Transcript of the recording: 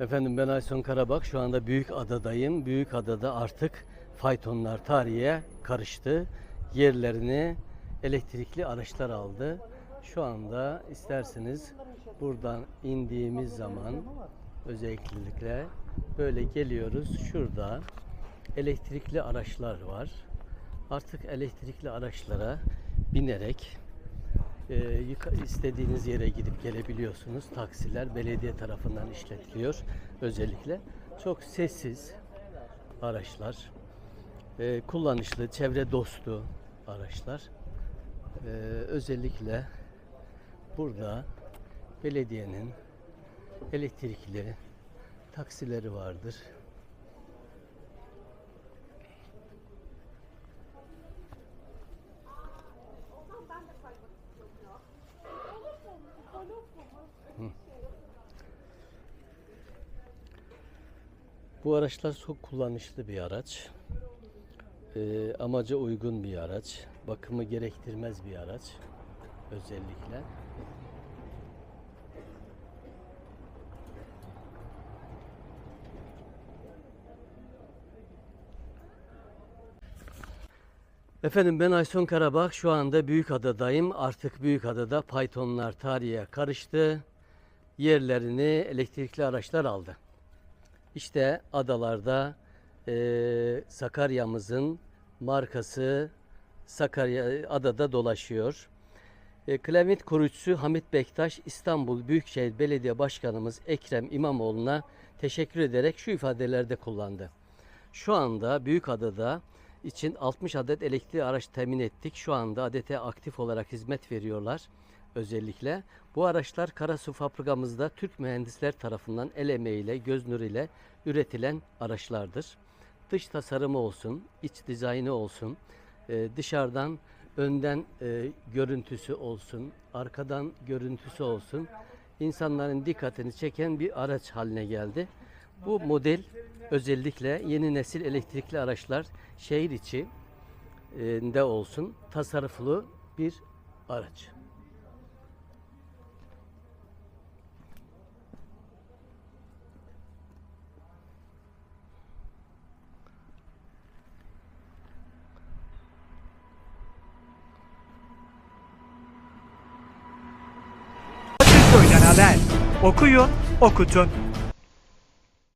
Efendim ben Ayson Karabak. Şu anda Büyük Adadayım. Büyük Adada artık faytonlar tarihe karıştı. Yerlerini elektrikli araçlar aldı. Şu anda isterseniz buradan indiğimiz zaman özellikle böyle geliyoruz. Şurada elektrikli araçlar var. Artık elektrikli araçlara binerek e, istediğiniz yere gidip gelebiliyorsunuz. Taksiler belediye tarafından işletiliyor özellikle. Çok sessiz araçlar. E, kullanışlı, çevre dostu araçlar. E, özellikle burada belediyenin elektrikli taksileri vardır. Bu araçlar çok kullanışlı bir araç. Ee, amaca uygun bir araç. Bakımı gerektirmez bir araç. Özellikle. Efendim ben Ayson Karabak. Şu anda Büyükada'dayım. Artık Büyükada'da Pythonlar tarihe karıştı. Yerlerini elektrikli araçlar aldı. İşte adalarda eee, Sakarya'mızın markası Sakarya adada dolaşıyor. E, Klavit kurucusu Hamit Bektaş İstanbul Büyükşehir Belediye Başkanımız Ekrem İmamoğlu'na teşekkür ederek şu ifadelerde kullandı. Şu anda Büyükada'da için 60 adet elektrikli araç temin ettik. Şu anda adete aktif olarak hizmet veriyorlar özellikle. Bu araçlar Karasu fabrikamızda Türk mühendisler tarafından el emeğiyle, göz nuruyla üretilen araçlardır. Dış tasarımı olsun, iç dizaynı olsun, e, dışarıdan önden e, görüntüsü olsun, arkadan görüntüsü olsun insanların dikkatini çeken bir araç haline geldi. Bu model özellikle yeni nesil elektrikli araçlar şehir içi de olsun tasarruflu bir araç. Haber. Okuyun, okutun.